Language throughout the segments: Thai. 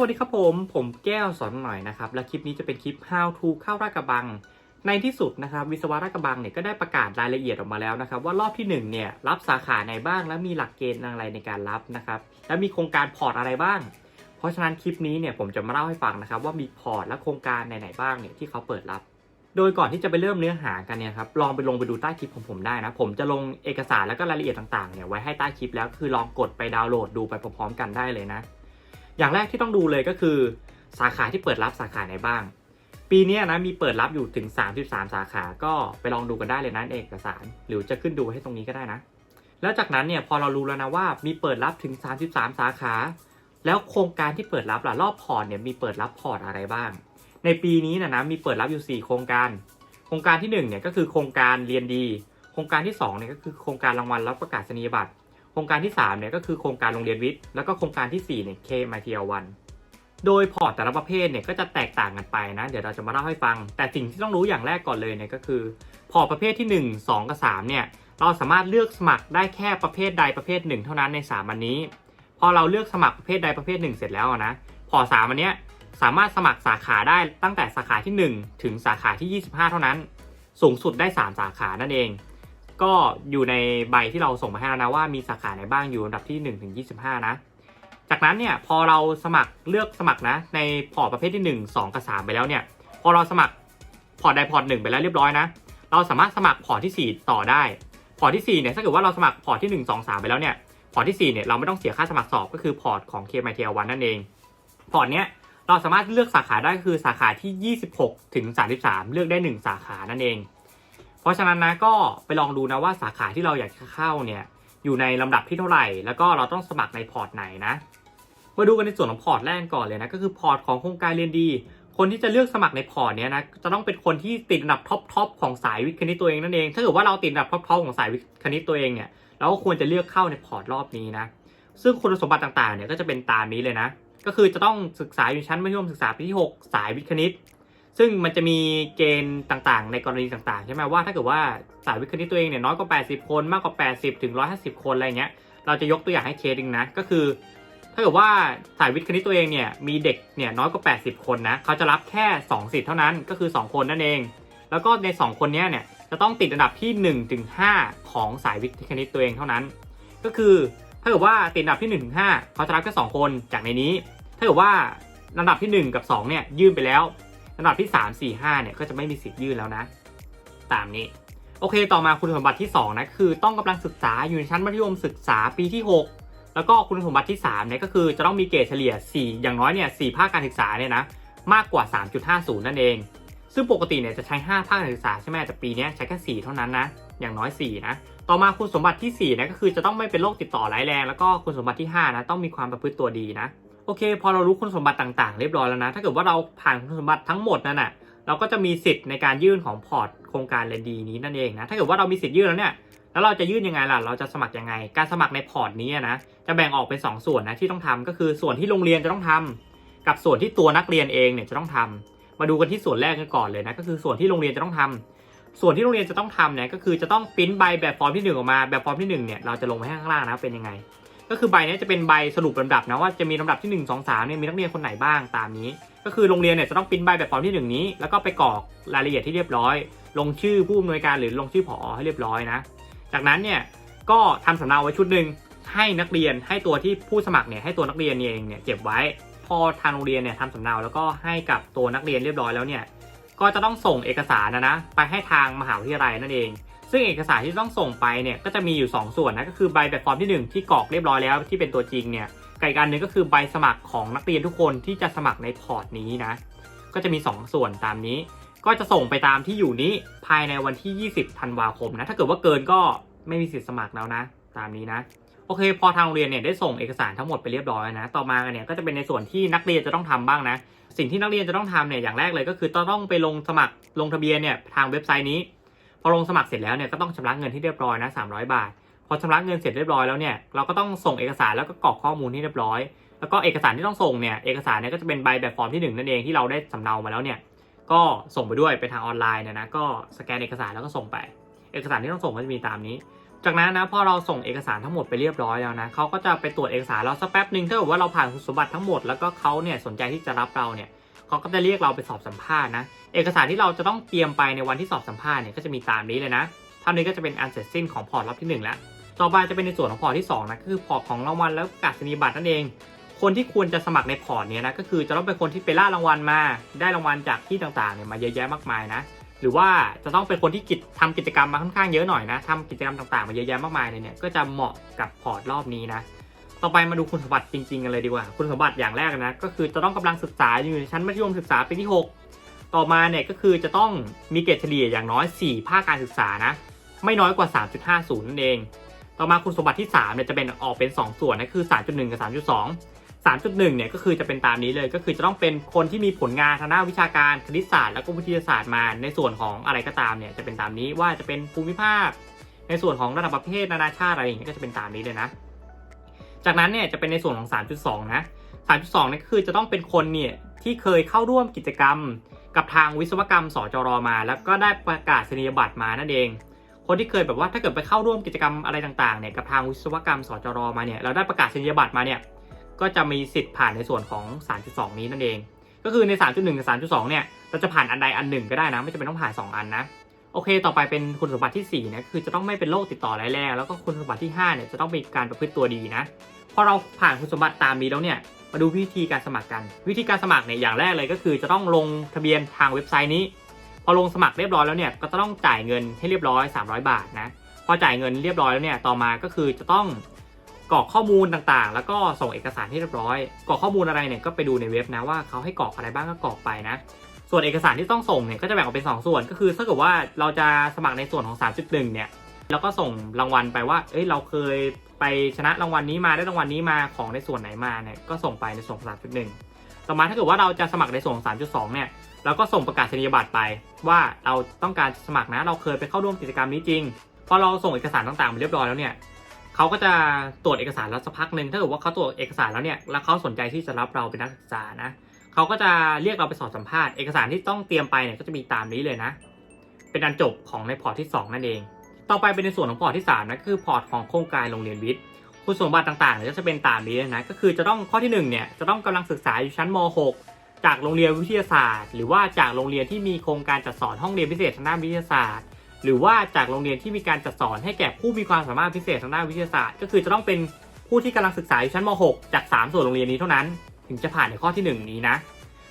วัสดีครับผม ผมแก้วสอนหน่อยนะครับ และคลิปนี้จะเป็นคลิป how to เข้าราชกระบัง ในที่สุดนะครับ วิศวะราชกระบังเนี่ยก็ได้ประกาศรายละเอียดออกมาแล้วนะครับ ว่ารอบที่หนึ่งเนี่ยรับสาขาไหนบ้าง และมีหลักเกณฑ์อะไรในการรับนะครับ และมีโครงการพอร์ตอะไรบ้าง เพราะฉะนั้นคลิปนี้เนี่ยผมจะมาเล่าให้ฟังนะครับ ว่ามีพอร์ตและโครงการไหนๆบ้างเนี่ยที่เขาเปิดรับ โดยก่อนที่จะไปเริ่มเนื้อหากันเนี่ยครับลองไปลงไปดูใต้คลิปของผมได้นะผมจะลงเอกสารแล้วก็รายละเอียดต่างๆเนี่ยไว้ให้ใต้คลิปแล้วคือลองกดไปดาวน์โหลดดูไปพร้อมๆกันได้เลยนะ อย่างแรกที่ต้องดูเลยก็คือ สาขาที่เปิดรับสาขาไหนบ้าง ปีนี้นะมีเปิดรับอยู่ถึง 33 สาขาก็ไปลองดูกันได้เลยนะในเอกสาร หรือจะขึ้นดูให้ตรงนี้ก็ได้นะ แล้วจากนั้นเนี่ยพอเรารู้แล้วนะว่ามีเปิดรับถึง 33 สาขา แล้วโครงการที่เปิดรับล่ะรอบพอร์ตเนี่ยมีเปิดรับพอร์ตอะไรบ้าง ในปีนี้นะนะมีเปิดรับอยู่ 4 โครงการ โครงการที่1เนี่ยก็คือโครงการเรียนดี โครงการที่2เนี่ยก็คือโครงการรางวัลรับประกาศนียบัตร รงการที่3เนี่ยก็คือโครงการโรงเรียนวิทย์ แล้วก็โครงการที่4เนี่ย KMITL1 โดยพอร์ตแต่ละประเภทเนี่ยก็จะแตกต่างกันไปนะ เดี๋ยวเราจะมาเล่าให้ฟัง แต่สิ่งที่ต้องรู้อย่างแรกก่อนเลยเนี่ยก็คือ พอร์ตประเภทที่ 1 2 กับ3เนี่ยเราสามารถเลือกสมัครได้แค่ประเภทใดประเภทหนึ่งเท่านั้นใน 3 อันนี้ พอเราเลือกสมัครประเภทใดประเภทหนึ่งเสร็จแล้วนะ พอร์ต3อันเนี้ยสามารถสมัครสาขาได้ตั้งแต่สาขาที่ 1 ถึงสาขาที่ 25 เท่านั้น สูงสุดได้ 3 สาขานั่นเอง ก็อยู่ในใบที่เราส่งมาให้แล้วนะว่ามีสาขาไหนบ้างอยู่อันดับที่1ถึง25 นะ จากนั้นเนี่ยพอเราสมัครเลือกสมัครนะ ในพอร์ตประเภทที่ 1 2 กับ 3 ไปแล้วเนี่ย พอเราสมัครพอร์ตใดพอร์ตหนึ่งไปแล้วเรียบร้อยนะ เราสามารถสมัครพอร์ตที่ 4 ต่อได้ พอร์ตที่ 4 เนี่ยถ้าเกิดว่าเราสมัครพอร์ตที่ 1 2 3 ไปแล้วเนี่ย พอร์ตที่ 4 เนี่ยเราไม่ต้องเสียค่าสมัครสอบก็คือพอร์ตของ KMITL1 นั่นเอง พอร์ตเนี้ยเราสามารถเลือกสาขาได้คือสาขาที่ 26 ถึง 33 เลือกได้ 1 สาขานั่นเองเราะฉะนั้นนะก็ไปลองดูนะว่าสาขาที่เราอยากจะเข้าเนี่ยอยู่ในลำดับที่เท่าไหร่ แล้วก็เราต้องสมัครในพอร์ตไหนนะ มาดูกันในส่วนของพอร์ตแรกก่อนเลยนะก็คือพอร์ตของโครงการเรียนดี คนที่จะเลือกสมัครในพอร์ตเนี้ยนะจะต้องเป็นคนที่ติดอันดับท็อปทอปของสายวิทย์คณิตตัวเองนั่นเอง ถ้าเกิดว่าเราติดอันดับท็อปทอปของสายวิทย์คณิตตัวเองเนี่ยเราก็ควรจะเลือกเข้าในพอร์ตรอบนี้นะ ซึ่งคุณสมบัติต่างๆเนี่ยก็จะเป็นตามนี้เลยนะ ก็คือจะต้องศึกษาอยู่ชั้นมัธยมศึกษาปีที่ 6 สายวิทย์คณิต ซึ่งมันจะมีเกณฑ์ต่างๆ ในกรณีต่างๆ ใช่ไหมว่าถ้าเกิดว่าสายวิทย์คณิตตัวเองเนี่ยน้อยกว่า 80 คนมากกว่า 80 ถึง 150 คนอะไรเงี้ยเราจะยกตัวอย่างให้เคสหนึงนะก็คือ ถ้าเกิดว่าสายวิทย์คณิตตัวเองเนี่ยมีเด็กเนี่ยน้อยกว่า 80 คนนะเขาจะรับแค่ 2 สิทธิ์เท่านั้นก็คือ 2 คนนั่นเอง แล้วก็ใน 2 คนนี้เนี่ยจะต้องติดอันดับที่1ถึง5ของสายวิทย์คณิตตัวเองเท่านั้น ก็คือถ้าเกิดว่าติดอันดับที่1ถึง5เขาจะรับแค่2คนจากในนี้ ถ้าเกิดว่าลำดับที่ 1 กับ2เนี่ยยื่นไปแล้ว ลำดับที่ 3 4 5เนี่ยก็จะไม่มีสิทธิ์ยื่นแล้วนะ ตามนี้ โอเค ต่อมาคุณสมบัติที่ 2 นะ คือต้องกำลังศึกษาอยู่ในชั้นมัธยมศึกษาปีที่ 6 แล้วก็คุณสมบัติที่3เนี่ยก็คือจะต้องมีเกรดเฉลี่ย 4 อย่างน้อยเนี่ย4ภาคการศึกษาเนี่ยนะมากกว่า 3.50 นั่นเอง ซึ่งปกติเนี่ยจะใช้ 5 ภาคการศึกษาใช่ไหมแต่ปีนี้ใช้แค่ 4 เท่านั้นนะ อย่างน้อย 4 นะ ต่อมาคุณสมบัติที่4นะก็คือจะต้องไม่เป็นโรคติดต่อร้ายแรง แล้วก็คุณสมบัติที่5นะต้องมีความประพฤติตัวดีนะ โอเค พอเรารู้คุณสมบัติต่างๆ เรียบร้อยแล้วนะ ถ้าเกิดว่าเราผ่านคุณสมบัติทั้งหมดนั่นน่ะเราก็จะมีสิทธิ์ในการยื่นของพอร์ตโครงการเรนดีนี้นั่นเองนะ ถ้าเกิดว่าเรามีสิทธิ์ยื่นแล้วเนี่ย แล้วเราจะยื่นยังไงล่ะ เราจะสมัครยังไง การสมัครในพอร์ตนี้นะ จะแบ่งออกเป็น 2 ส่วนนะที่ต้องทำก็คือส่วนที่โรงเรียนจะต้องทำกับส่วนที่ตัวนักเรียนเองเนี่ยจะต้องทำมาดูกันที่ส่วนแรกกันก่อนเลยนะ ก็คือส่วนที่โรงเรียนจะต้องทำส่วนที่โรงเรียนจะต้องทำเนี่ยก็คือจะต้องปริ้นใบแบบฟอร์มที่หนึ่งออกมา แบบฟอร์มที่หนึ่งเนี่ยเราจะลงไว้ให้ข้างล่างนะเป็นยังไง ก็คือใบนี้จะเป็นใบสรุปลำดับนะว่าจะมีลำดับที่1 2 3เนี่ยมีนักเรียนคนไหนบ้างตามนี้ ก็คือโรงเรียนเนี่ยจะต้องปริ้นใบแบบฟอร์มที่ 1 นี้ แล้วก็ไปกรอกรายละเอียดที่เรียบร้อย ลงชื่อผู้อำนวยการหรือลงชื่อผอให้เรียบร้อยนะ จากนั้นเนี่ยก็ทำสำเนาไว้ชุดหนึ่งให้นักเรียนให้ตัวที่ผู้สมัครเนี่ยให้ตัวนักเรียนเองเนี่ยเก็บไว้ พอทางโรงเรียนเนี่ยทำสำเนาแล้วก็ให้กับตัวนักเรียนเรียบร้อยแล้วเนี่ยก็จะต้องส่งเอกสารนะนะไปให้ทางมหาวิทยาลัยนั่นเอง ซึ่งเอกสารที่ต้องส่งไปเนี่ยก็จะมีอยู่ 2 ส่วนนะก็คือใบแบบฟอร์มที่ 1 ที่กรอกเรียบร้อยแล้วที่เป็นตัวจริงเนี่ยกับอีกอันหนึ่งก็คือใบสมัครของนักเรียนทุกคนที่จะสมัครในพอร์ตนี้นะก็จะมี 2 ส่วนตามนี้ ก็จะส่งไปตามที่อยู่นี้ภายในวันที่ 20ธันวาคมนะถ้าเกิดว่าเกินก็ไม่มีสิทธิ์สมัครแล้วนะ ตามนี้นะโอเค พอทางโรงเรียนเนี่ยได้ส่งเอกสารทั้งหมดไปเรียบร้อยนะ ต่อมาเนี่ยก็จะเป็นในส่วนที่นักเรียนจะต้องทำบ้างนะ สิ่งที่นักเรียนจะต้องทำเนี่ยอย่างแรกเลยก็คือต้องต้องไปลงสมัครลงทะเบียนเนี่ยทางเว็บไซต์นี้ พอลงสมัครเสร็จแล้วเนี่ยก็ต้องชำระเงินที่เรียบร้อยนะ300บาท พอชำระเงินเสร็จเรียบร้อยแล้วเนี่ยเราก็ต้องส่งเอกสารแล้วก็กรอกข้อมูลที่เรียบร้อย แล้วก็เอกสารที่ต้องส่งเนี่ยเอกสารเนี่ยก็จะเป็นใบแบบฟอร์มที่หนึ่งนั่นเองที่เราได้สำเนามาแล้วเนี่ยก็ส่งไปด้วยไปทางออนไลน์เนี่ยนะก็สแกนเอกสารแล้วก็ส่งไป เอกสารที่ต้องส่งก็จะมีตามนี้ จากนั้นนะพอเราส่งเอกสารทั้งหมดไปเรียบร้อยแล้วนะเขาก็จะไปตรวจเอกสารเราสักแป๊บหนึ่งถ้าเกิดว่าเราผ่านคุณสมบัติทั้งหมดแล้วก็เขาเนี่ยสนใจที่จะรับเราเนี่ย เขาก็จะเรียกเราไปสอบสัมภาษณ์นะ เอกสารที่เราจะต้องเตรียมไปในวันที่สอบสัมภาษณ์เนี่ยก็จะมีตามนี้เลยนะเท่านี้ก็จะเป็นอันเสร็จสิ้นของพอร์ตรอบที่หนึ่งแล้ว ต่อไปจะเป็นในส่วนของพอร์ตที่สองนะก็คือพอร์ตของรางวัลแล้วประกาศนียบัตรนั่นเอง คนที่ควรจะสมัครในพอร์ตเนี้ยนะก็คือจะต้องเป็นคนที่ไปล่ารางวัลมา ได้รางวัลจากที่ต่างๆเนี่ยมาเยอะแยะมากมายนะหรือว่าจะต้องเป็นคนที่กิจทำกิจกรรมมาค่อนข้างเยอะหน่อยนะทำกิจกรรมต่างๆมาเยอะแยะมากมายเลยเนี่ยก็จะเหมาะกับพอร์ตรอบนี้นะ ต่อไปมาดูคุณสมบัติจริงๆกันเลยดีกว่า คุณสมบัติอย่างแรกนะ ก็คือจะต้องกำลังศึกษาอยู่ในชั้นมัธยมศึกษาปีที่ 6 ต่อมาเนี่ยก็คือจะต้องมีเกรดเฉลี่ยอย่างน้อย 4 ภาคการศึกษานะ ไม่น้อยกว่า 3.50 นั่นเอง ต่อมาคุณสมบัติที่3เนี่ยจะเป็นออกเป็น 2 ส่วนนะคือ 3.1 กับ 3.2 3.1เนี่ยก็คือจะเป็นตามนี้เลยก็คือจะต้องเป็นคนที่มีผลงานทางด้านวิชาการคณิตศาสตร์แล้วก็วิทยาศาสตร์มาในส่วนของอะไรก็ตามเนี่ยจะเป็นตามนี้ว่าจะเป็นภูมิภาค ในส่วนของระดับประเภทนานาชาติอะไรอย่างเงี้ยก็จะเป็นตามนี้เลยนะ จากนั้นเนี่ยจะเป็นในส่วนของ 3.2 นะ 3.2นี่ยก็คือจะต้องเป็นคนเนี่ยที่เคยเข้าร่วมกิจกรรม กับทางวิศวกรรมสจรมา แล้วก็ได้ประกาศนียบัตรมานั่นเอง คนที่เคยแบบว่าถ้าเกิดไปเข้าร่วมกิจกรรมอะไรต่างๆเนี่ยกับทางวิศวกรรมสจรมาเนี่ยเราได้ประกาศนียบัตรมาเนี่ยก็จะมีสิทธิ์ผ่านในส่วนของ 3.2 นี้นั่นเอง ก็คือใน 3.1 กับ 3.2 เนี่ยเราจะผ่านอันใดอันหนึ่งก็ได้นะ ไม่จำเป็นต้องผ่าน 2 อันนะ โอเค ต่อไปเป็นคุณสมบัติที่4เนี่ยคือจะต้องไม่เป็นโรคติดต่อร้ายแรงแล้วก็คุณสมบัติที่5เนี่ยจะต้องมีการประพฤติตัวดีนะพอเราผ่านคุณสมบัติตามนี้แล้วเนี่ยมาดูวิธีการสมัครกัน วิธีการสมัครเนี่ยอย่างแรกเลยก็คือจะต้องลงทะเบียนทางเว็บไซต์นี้ พอลงสมัครเรียบร้อยแล้วเนี่ยก็จะต้องจ่ายเงินให้เรียบร้อย 300 บาทนะพอจ่ายเงินเรียบร้อยแล้วเนี่ยต่อมาก็คือจะต้องกรอกข้อมูลต่างๆ แล้วก็ส่งเอกสารให้เรียบร้อย กรอกข้อมูลอะไรเนี่ยก็ไปดูในเว็บนะว่าเขาให้กรอกอะไรบ้างก็กรอกไปนะ ส่วนเอกสารที่ต้องส่งเนี่ยก็จะแบ่งออกเป็น 2 ส่วน ก็คือถ้าเกิดว่าเราจะสมัครในส่วนของ 3.1 เนี่ยเราก็ส่งรางวัลไปว่า เอ้ย เราเคยไปชนะรางวัลนี้มาได้รางวัลนี้มาของในส่วนไหนมาเนี่ย ก็ส่งไปในส่วนของ 3.1 ต่อมาถ้าเกิดว่าเราจะสมัครในส่วนของ 3.2 เนี่ย เราก็ส่งประกาศนียบัตรไป ว่าเราต้องการสมัครนะ เราเคยไปเข้าร่วมกิจกรรมนี้จริง พอเราส่งเอกสารต่างๆไปเรียบร้อยแล้วเนี่ยเขาก็จะตรวจเอกสารแล้วสักพักหนึ่งถ้าเกิดว่าเขาตรวจเอกสารแล้วเนี่ย แล้วเขาสนใจที่จะรับเราเป็นนักศึกษานะ เขาก็จะเรียกเราไปสอบสัมภาษณ์เอกสารที่ต้องเตรียมไปเนี่ยก็จะมีตามนี้เลยนะ เป็นอันจบของในพอร์ตที่ 2 นั่นเอง ต่อไปเป็นในส่วนของพอร์ตที่3นะคือพอร์ตของโครงการโรงเรียนวิทย์คุณสมบัติต่างๆเนี่ยก็จะเป็นตามนี้เลยนะก็คือจะต้องข้อที่1เนี่ยจะต้องกำลังศึกษาอยู่ชั้นม .6 จากโรงเรียนวิทยาศาสตร์ หรือว่าจากโรงเรียนที่มีโครงการจัดสอนห้องเรียนพิเศษทางด้านวิทยาศาสตร์ หรือว่าจากโรงเรียนที่มีการจัดสอนให้แก่ผู้มีความสามารถพิเศษทางด้านวิทยาศาสตร์ ก็คือจะต้องเป็นผู้ที่กำลังศึกษาอยู่ชั้นม .6 จาก 3 ส่วนโรงเรียนนี้เท่านั้น ถึงจะผ่านในข้อที่ 1 นี้นะ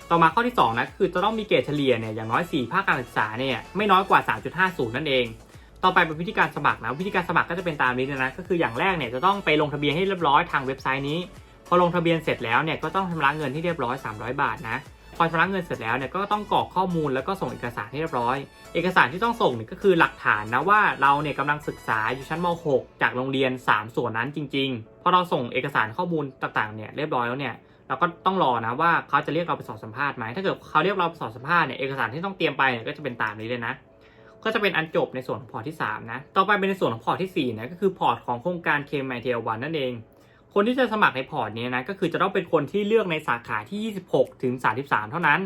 ต่อมาข้อที่2นะคือจะต้องมีเกรดเฉลี่ยเนี่ยอย่างน้อย 4 ภาคการศึกษาเนี่ยไม่น้อยกว่า 3.50 นั่นเอง ต่อไปเป็นวิธีการสมัครนะวิธีการสมัครก็จะเป็นตามนี้นะก็คืออย่างแรกเนี่ยจะต้องไปลงทะเบียนให้เรียบร้อยทางเว็บไซต์นี้พอลงทะเบียนเสร็จแล้วเนี่ยก็ต้องชำระเงินที่เรียบร้อย 300 บาทนะพอชำระเงินเสร็จแล้วเนี่ยก็ต้องกรอกข้อมูลแล้วก็ส่งเอกสารให้เรียบร้อย เอกสารที่ต้องส่งเนี่ยก็คือหลักฐานนะว่าเราเนี่ยกำลังศึกษาอยู่ชั้นม .6 จากโรงเรียน 3 ส่วนนั้นจริง ๆ พอเราส่งเอกสารข้อมูลต่างๆเนี่ยเรียบร้อยแล้วเนี่ย เราก็ต้องรอนะว่าเขาจะเรียกเราไปสอบสัมภาษณ์ไหมถ้าเกิดเขาเรียกเราไปสอบสัมภาษณ์เนี่ยเอกสารที่ต้องเตรียมไปเนี่ยก็จะเป็นตามนี้เลยนะ ก็จะเป็นอันจบในส่วนของพอร์ตที่ 3 นะ ต่อไปเป็นในส่วนของพอร์ตที่ 4 นะ ก็คือพอร์ตของโครงการเคมไมเทลวันนั่นเอง คนที่จะสมัครในพอร์ตนี้นะ ก็คือจะต้องเป็นคนที่เลือกในสาขาที่ 26 ถึง 33 เท่านั้น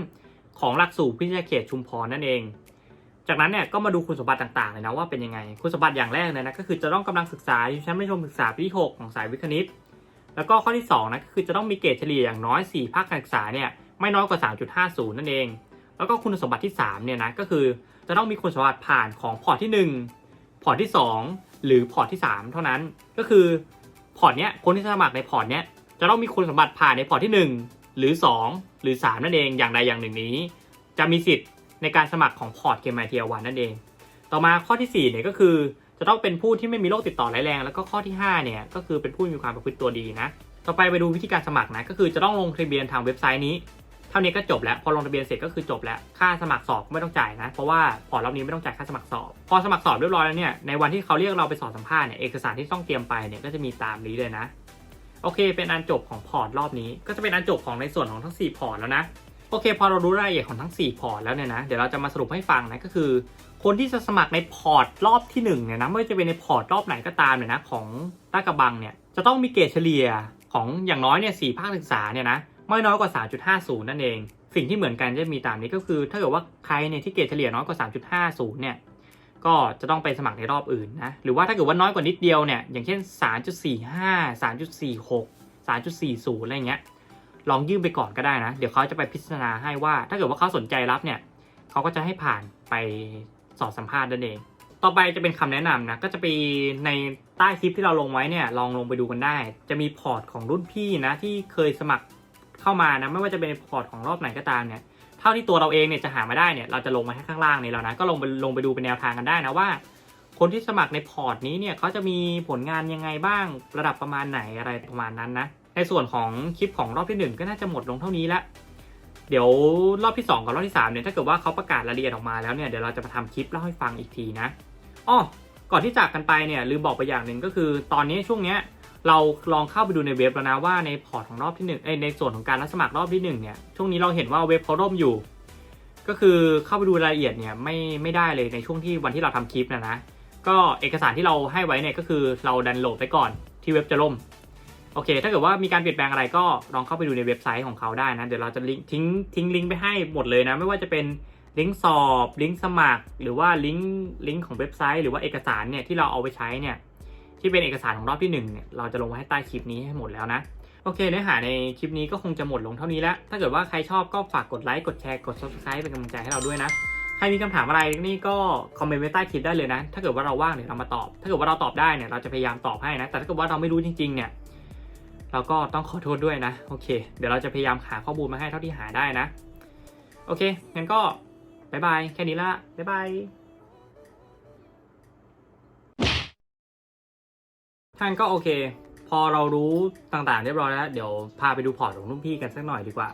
ของหลักสูตรพิทยาเขตชุมพรนั่นเอง จากนั้นเนี่ยก็มาดูคุณสมบัติต่างๆเลยนะว่าเป็นยังไง คุณสมบัติอย่างแรกเลยนะก็คือจะต้องกำลังศึกษาอยู่ชั้นมัธยมศึกษาปีที่ 6 ของสายวิทย์คณิต แล้วก็ข้อที่2นะก็คือจะต้องมีเกรดเฉลี่ยอย่างน้อย 4 ภาคการศึกษาเนี่ยไม่น้อยกว่า 3.50 นั่นเอง แล้วก็คุณสมบัติที่3เนี่ยนะก็คือจะต้องมีคุณสมบัติผ่านของพอร์ตที่ 1 พอร์ตที่ 2 หรือพอร์ตที่ 3 เท่านั้น ก็คือพอร์ตเนี้ยคนที่สมัครในพอร์ตเนี้ยจะต้องมีคุณสมบัติผ่านในพอร์ตที่ 1 หรือ 2 หรือ 3 นั่นเองอย่างใดอย่างหนึ่งนี้ จะมีสิทธิ์ในการสมัครของพอร์ตเกมไมเทียวันนั่นเอง ต่อมาข้อที่4เนี่ยก็คือ จะต้องเป็นผู้ที่ไม่มีโรคติดต่อร้ายแรง แล้วก็ข้อที่ 5 เนี่ย ก็คือเป็นผู้มีความประพฤติตัวดีนะ ต่อไปไปดูวิธีการสมัครนะ ก็คือจะต้องลงทะเบียนทางเว็บไซต์นี้ เท่านี้ก็จบแล้ว พอลงทะเบียนเสร็จก็คือจบแล้ว ค่าสมัครสอบไม่ต้องจ่ายนะ เพราะว่าพอรอบนี้ไม่ต้องจ่ายค่าสมัครสอบ พอสมัครสอบเรียบร้อยแล้วเนี่ย ในวันที่เขาเรียกเราไปสอบสัมภาษณ์เนี่ย เอกสารที่ต้องเตรียมไปเนี่ยก็จะมีตามนี้เลยนะ โอเค เป็นอันจบของพอร์ตรอบนี้ ก็จะเป็นอันจบของในส่วนของทั้ง 4 พอร์ตแล้วนะ โอเค พอเรารู้รายละเอียดของทั้ง 4 พอร์ตแล้วเนี่ยนะ เดี๋ยวเราจะมาสรุปให้ฟังนะ ก็คือ คนที่จะสมัครในพอร์ตรอบที่1เนี่ยนะไม่ว่าจะเป็นในพอร์ตรอบไหนก็ตามเนี่ยนะของลาดกระบังเนี่ยจะต้องมีเกรดเฉลี่ยของอย่างน้อยเนี่ย4ภาคศึกษาเนี่ยนะไม่น้อยกว่า 3.50 นั่นเอง สิ่งที่เหมือนกันจะมีตามนี้ก็คือ ถ้าเกิดว่าใครเนี่ยที่เกรดเฉลี่ยน้อยกว่า 3.50 เนี่ยก็จะต้องไปสมัครในรอบอื่นนะหรือว่าถ้าเกิดว่าน้อยกว่านิดเดียวเนี่ยอย่างเช่น 3.45 3.46 3.40 อะไรเงี้ยลองยื่นไปก่อนก็ได้นะ เดี๋ยวเขาจะไปพิจารณาให้ว่า ถ้าเกิดว่าเขาสนใจรับเนี่ยเขาก็จะให้ผ่านไป สอบสัมภาษณ์นั่นเอง ต่อไปจะเป็นคำแนะนำนะ ก็จะไปในใต้คลิปที่เราลงไว้เนี่ย ลองลงไปดูกันได้ จะมีพอร์ตของรุ่นพี่นะที่เคยสมัครเข้ามานะ ไม่ว่าจะเป็นพอร์ตของรอบไหนก็ตามเนี่ย เท่าที่ตัวเราเองเนี่ยจะหามาได้เนี่ย เราจะลงมาให้ข้างล่างนี้แล้วนะ ก็ลงไปลงไปดูเป็นแนวทางกันได้นะว่า คนที่สมัครในพอร์ตนี้เนี่ยเขาจะมีผลงานยังไงบ้าง ระดับประมาณไหนอะไรประมาณนั้นนะ ในส่วนของคลิปของรอบที่หนึ่งก็น่าจะหมดลงเท่านี้ละ เดี๋ยวรอบที่ 2 กับรอบที่3เนี่ยถ้าเกิดว่าเขาประกาศรายละเอียดออกมาแล้วเนี่ยเดี๋ยวเราจะมาทำคลิปเล่าให้ฟังอีกทีนะอ้อก่อนที่จากกันไปเนี่ยลืมบอกไปอย่างหนึ่งก็คือ ตอนนี้ช่วงเนี้ยเราลองเข้าไปดูในเว็บแล้วนะว่าในพอร์ตของรอบที่หนึ่งเอ้ในส่วนของการรับสมัครรอบที่หนึ่งเนี่ยช่วงนี้เราเห็นว่าเว็บเขาล่มอยู่ ก็คือเข้าไปดูรายละเอียดเนี่ยไม่ไม่ได้เลยในช่วงที่วันที่เราทำคลิปนะนะก็เอกสารที่เราให้ไว้เนี่ยก็คือเราดันโหลดไปก่อนที่เว็บจะล่ม โอเค ถ้าเกิดว่ามีการเปลี่ยนแปลงอะไรก็ลองเข้าไปดูในเว็บไซต์ของเขาได้นะ เดี๋ยวเราจะลิงก์ทิ้งทิ้งลิงก์ไปให้หมดเลยนะ ไม่ว่าจะเป็นลิงก์สอบ ลิงก์สมัคร หรือว่าลิงก์ลิงก์ของเว็บไซต์ หรือว่าเอกสารเนี่ยที่เราเอาไปใช้เนี่ยที่เป็นเอกสารของรอบที่หนึ่งเนี่ยเราจะลงไว้ให้ใต้คลิปนี้ให้หมดแล้วนะโอเคเนื้อหาในคลิปนี้ก็คงจะหมดลงเท่านี้แล้ว ถ้าเกิดว่าใครชอบก็ฝากกดไลค์ กดแชร์ กด subscribe เป็นกำลังใจให้เราด้วยนะ ใครมีคำถามอะไรนี่ก็คอมเมนต์ไว้ใต้คลิปได้เลยนะ ถ้าเกิดว่าเราว่างเนี่ยเรามาตอบ ถ้าเกิดว่าเราตอบได้เนี่ยเราจะพยายามตอบให้นะ แต่ถ้าเกิดว่าเราไม่รู้จริงๆเนี่ย เราก็ต้องขอโทษด้วยนะ โอเค เดี๋ยวเราจะพยายามหาข้อมูลมาให้เท่าที่หาได้นะ โอเค งั้นก็บายบาย แค่นี้ละบายบาย ท่านก็โอเค พอเรารู้ต่างๆ เรียบร้อยแล้ว เดี๋ยวพาไปดูพอร์ตของรุ่นพี่กันสักหน่อยดีกว่า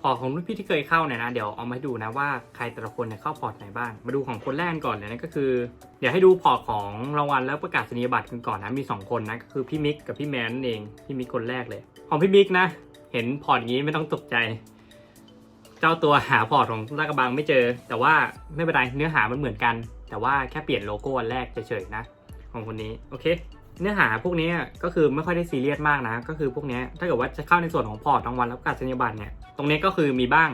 พอร์ตของรุ่นพี่ที่เคยเข้าเนี่ยนะเดี๋ยวเอามาให้ดูนะว่าใครแต่ละคนเนี่ยเข้าพอร์ตไหนบ้าง มาดูของคนแรกก่อนเลยนะก็คือ เดี๋ยวให้ดูพอร์ตของรางวัลแล้วประกาศนียบัตรกันก่อนนะมี 2 คนนะก็คือพี่มิกกับพี่แมนนั่นเองพี่มิกคนแรกเลย ของพี่มิกนะ เห็นพอร์ตอย่างนี้ไม่ต้องตกใจ เจ้าตัวหาพอร์ตของลาดกระบังไม่เจอ แต่ว่าไม่เป็นไรเนื้อหามันเหมือนกัน แต่ว่าแค่เปลี่ยนโลโก้วันแรกเฉยๆนะ ของคนนี้โอเค เนื้อหาพวกนี้ก็คือไม่ค่อยได้ซีเรียสมากนะ ก็คือพวกนี้ถ้าเกิดว่าจะเข้าในส่วนของพอร์ตรางวัลแล้วกาศนียบัตรเนี่ยตรงนี้ก็คือมีบ้าง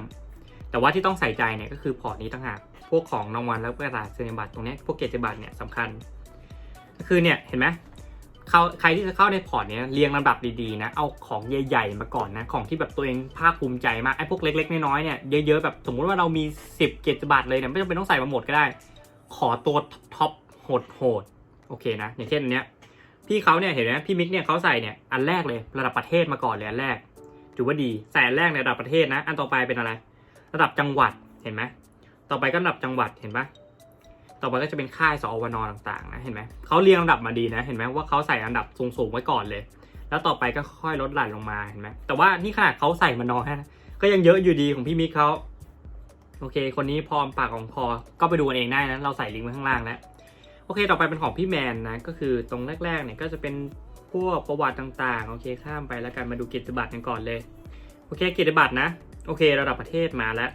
แต่ว่าที่ต้องใส่ใจเนี่ยก็คือพอร์ตนี้ต่างหากพวกของรางวัลแล้วประกาศนียบัตรตรงนี้พวกเกียรติบัตรเนี่ยสำคัญ ก็คือเนี่ยเห็นไหมเขาใครที่จะเข้าในพอร์ตเนี้ยเรียงลำดับดีๆนะเอาของใหญ่ ๆ มาก่อนนะของที่แบบตัวเองภาคภูมิใจมากไอ้พวกเล็ก ๆ น้อยๆเนี่ยเยอะๆแบบสมมุติว่าเรามี 10 เกียรติบัตรเลยเนี่ยไม่จำเป็นต้องใส่มาหมดก็ได้ ขอตัวท็อปโหดๆโอเคนะอย่างเช่นอันเนี้ย พี่เขาเนี่ยเห็นไหมพี่มิกเนี่ยเขาใส่เนี่ยอันแรกเลยระดับประเทศมาก่อนเลยอันแรก ถือว่าดีใส่อันแรกในระดับประเทศนะ อันต่อไปเป็นอะไร ระดับจังหวัดเห็นไหมต่อไปก็ระดับจังหวัดเห็นปะต่อไปก็จะเป็นค่ายสอวนต่างๆนะเห็นไหมเขาเรียงลำดับมาดีนะเห็นไหมว่าเขาใส่อันดับสูงๆไว้ก่อนเลย แล้วต่อไปก็ค่อยลดหลั่นลงมาเห็นไหมแต่ว่านี่ขนาดเขาใส่มาน้อยนะก็ยังเยอะอยู่ดีของพี่มิกเขาโอเค คนนี้พอมปากของพอก็ไปดูกันเองได้นะเราใส่ลิงก์ไว้ข้างล่างแล้ว โอเค ต่อไปเป็นของพี่แมนนะ ก็คือตรงแรกๆเนี่ยก็จะเป็นพวกประวัติต่างๆ โอเค ข้ามไปแล้วกันมาดูเกียรติบัตรกันก่อนเลย โอเค เกียรติบัตรนะ โอเค ระดับประเทศมาแล้ว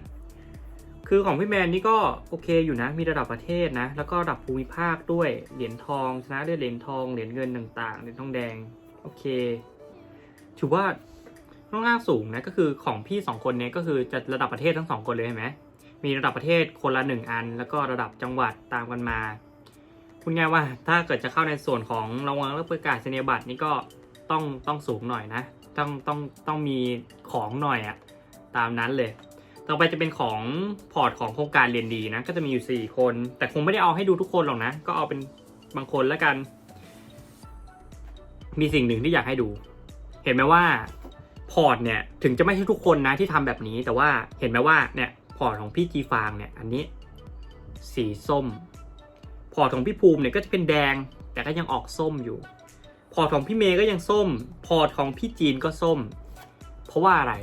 คือของพี่แมนนี่ก็โอเคอยู่นะ มีระดับประเทศนะ แล้วก็ระดับภูมิภาคด้วย เหรียญทองชนะด้เหรียญทอง เหรียญเงินต่างๆ เหรียญทองแดง โอเค ถือว่าค่อนข้างสูงนะ ก็คือของพี่สองคนเนี้ก็คือจะระดับประเทศทั้งสองคนเลยเห็นไหมมีระดับประเทศคนละหนึ่งอัน แล้วก็ระดับจังหวัดตามกันมา พูดง่ายว่าถ้าเกิดจะเข้าในส่วนของรางวัลและประกาศนียบัตรนี่ก็ต้องต้องสูงหน่อยนะ ต้องต้องต้องมีของหน่อยอะตามนั้นเลย ต่อไปจะเป็นของพอร์ตของโครงการเรียนดีนะ ก็จะมีอยู่ 4 คน แต่คงไม่ได้เอาให้ดูทุกคนหรอกนะ ก็เอาเป็นบางคนแล้วกัน มีสิ่งหนึ่งที่อยากให้ดู เห็นไหมว่าพอร์ตเนี่ยถึงจะไม่ใช่ทุกคนนะที่ทำแบบนี้ แต่ว่าเห็นไหมว่าเนี่ยพอร์ตของพี่จีฟางเนี่ยอันนี้สีส้ม อร์ตของพี่ภูมิเนี่ยก็จะเป็นแดง แต่ก็ยังออกส้มอยู่ พอร์ตของพี่เมย์ก็ยังส้ม พอร์ตของพี่จีนก็ส้ม เพราะว่าอะไร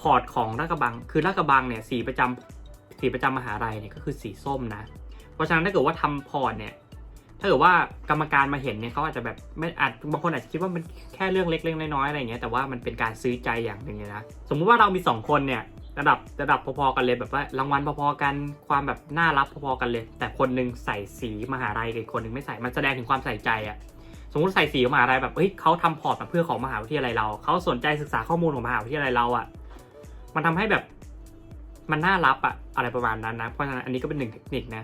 พอร์ตของลากระบัง คือลากระบังเนี่ยสีประจำสีประจำมหาลัยเนี่ยก็คือสีส้มนะ เพราะฉะนั้นถ้าเกิดว่าทำพอร์ตเนี่ย ถ้าเกิดว่ากรรมการมาเห็นเนี่ยเขาอาจจะแบบไม่อาจบางคนอาจจะคิดว่ามันแค่เรื่องเล็กๆน้อยๆอะไรเงี้ย แต่ว่ามันเป็นการซื้อใจอย่างหนึ่งเลยนะ สมมุติว่าเรามีสองคนเนี่ย ระดับระดับพอๆกันเลยแบบว่ารางวัลพอๆกันความแบบน่ารับพอๆกันเลย แต่คนหนึงใส่สีมหาลัยกับอีกคนหนึงไม่ใส่มันแสดงถึงความใส่ใจอะสมมติใส่สีมหาลัยแบบเฮ้ยเขาทำพอร์ตมาเพื่อของมหาวิทยาลัยเราเขาสนใจศึกษาข้อมูลของมหาวิทยาลัยเราอะมันทำให้แบบมันน่ารับอะอะไรประมาณนั้นนะเพราะฉะนั้นอันนี้ก็เป็นหนึ่งเทคนิคนะ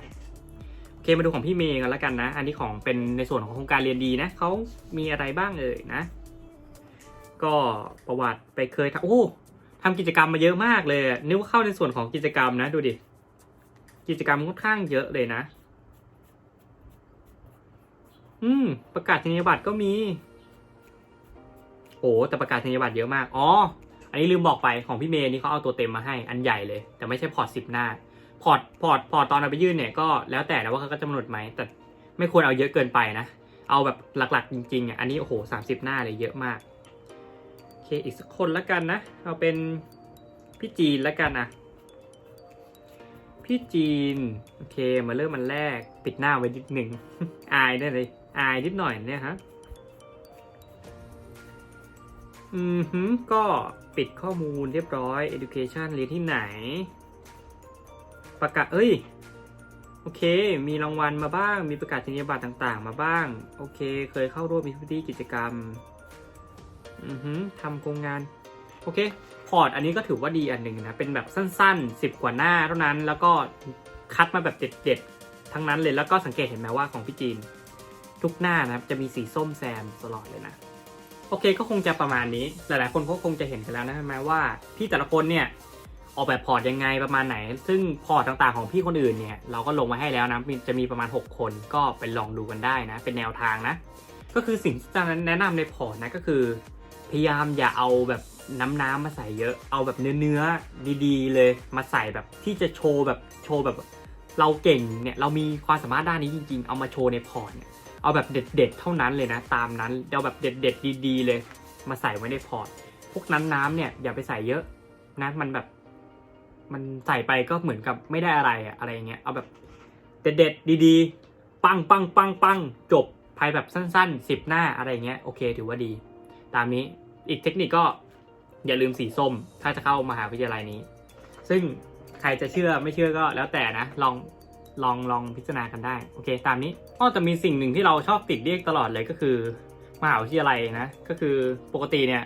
โอเคมาดูของพี่เมย์กันแล้วกันนะ อันนี้ของเป็นในส่วนของโครงการเรียนดีนะเขามีอะไรบ้างเอ่ยนะ ก็ประวัติไปเคยทำโอ้ ทำกิจกรรมมาเยอะมากเลยนึกว่าเข้าในส่วนของกิจกรรมนะดูดิ กิจกรรมค่อนข้างเยอะเลยนะ อืม ประกาศนียบัตรก็มี โอ้แต่ประกาศนียบัตรเยอะมาก อ๋อ อันนี้ลืมบอกไปของพี่เมย์นี่เขาเอาตัวเต็มมาให้อันใหญ่เลย แต่ไม่ใช่พอร์ตสิบหน้า พอร์ตพอร์ตพอร์ตตอนเอาไปยื่นเนี่ยก็แล้วแต่นะว่าเขาก็จะกำหนดไหมแต่ไม่ควรเอาเยอะเกินไปนะ เอาแบบหลักๆจริงๆอะอันนี้โอ้โหสามสิบหน้าเลยเยอะมาก คอีกสักคนละกันนะ เอาเป็นพี่จีนละกันนะพี่จีน โอเค มาเริ่มมันแรก ปิดหน้าไว้นิดหนึ่งอายได้เลยอายนิดหน่อยเนี่ยฮะ อืมฮึก็ปิดข้อมูลเรียบร้อย education เรียนที่ไหน ประกาศ เอ้ย โอเค มีรางวัลมาบ้าง มีประกาศนียบัตรต่างๆ มาบ้าง โอเค เคยเข้าร่วมมีพิธีกิจกรรม อือฮึทำโครงงาน โอเค พอร์ตอันนี้ก็ถือว่าดีอันหนึ่งนะ เป็นแบบสั้นๆ 10 กว่าหน้าเท่านั้น แล้วก็คัดมาแบบเด็ดๆ ทั้งนั้นเลย แล้วก็สังเกตเห็นไหมว่าของพี่จีน ทุกหน้านะครับ จะมีสีส้มแซมตลอดเลยนะ โอเค ก็คงจะประมาณนี้ หลายๆ คนก็คงจะเห็นกันแล้วนะใช่ไหมว่าพี่แต่ละคนเนี่ยออกแบบพอร์ตยังไงประมาณไหน ซึ่งพอร์ตต่างๆของพี่คนอื่นเนี่ยเราก็ลงมาให้แล้วนะจะมีประมาณ 6 คนก็ไปลองดูกันได้นะ เป็นแนวทางนะ ก็คือสิ่งที่จะแนะนำในพอร์ตนะก็คือ พยายามอย่าเอาแบบน้ำน้ำมาใส่เยอะ เอาแบบเนื้อเนื้อๆดีๆ เลยมาใส่แบบที่จะโชว์แบบโชว์แบบเราเก่งเนี่ยเรามีความสามารถด้านนี้จริง ๆ เอามาโชว์ในพอร์ตเนี่ยเอาแบบเด็ดๆเท่านั้นเลยนะ ตามนั้นเอาแบบเด็ดๆดีๆ เลย มาใส่ไว้ในพอร์ต พวกนั้นน้ำเนี่ยอย่าไปใส่เยอะนะมันแบบ มันใส่ไปก็เหมือนกับไม่ได้อะไรอะอะไรเงี้ยเอาแบบเด็ดๆดีๆ ปังปังปังปังจบภายแบบสั้นๆสิบหน้าอะไรเงี้ยโอเค ถือว่าดี ตามนี้อีกเทคนิคก็อย่าลืมสีส้ม ถ้าจะเข้ามหาวิทยาลัยนี้ ซึ่งใครจะเชื่อไม่เชื่อก็แล้วแต่นะ ลองลองลองพิจารณากันได้ โอเค ตามนี้ก็จะมีสิ่งหนึ่งที่เราชอบติดเรียกตลอดเลยก็คือ มหาวิทยาลัยนะ ก็คือปกติเนี่ย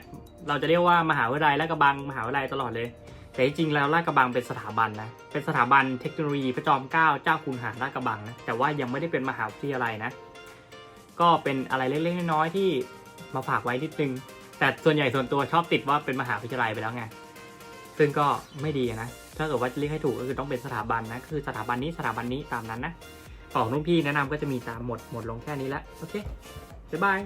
เราจะเรียกว่ามหาวิทยาลัยลาดกระบังมหาวิทยาลัยตลอดเลย แต่จริงๆแล้วลาดกระบังเป็นสถาบันนะ เป็นสถาบันเทคโนโลยีพระจอมเกล้าเจ้าคุณหารลาดกระบังนะ แต่ว่ายังไม่ได้เป็นมหาวิทยาลัยนะ ก็เป็นอะไรเล็กๆน้อยๆที่ มาฝากไว้นิดนึง แต่ส่วนใหญ่ส่วนตัวชอบติดว่าเป็นมหาวิทยาลัยไปแล้วไง ซึ่งก็ไม่ดีนะ ถ้าเกิดว่าจะเรียกให้ถูกก็คือต้องเป็นสถาบันนะ คือสถาบันนี้สถาบันนี้ตามนั้นนะของนุ่นพี่แนะนำก็จะมีตามหมดหมดลงแค่นี้ละ โอเค บ๊ายบาย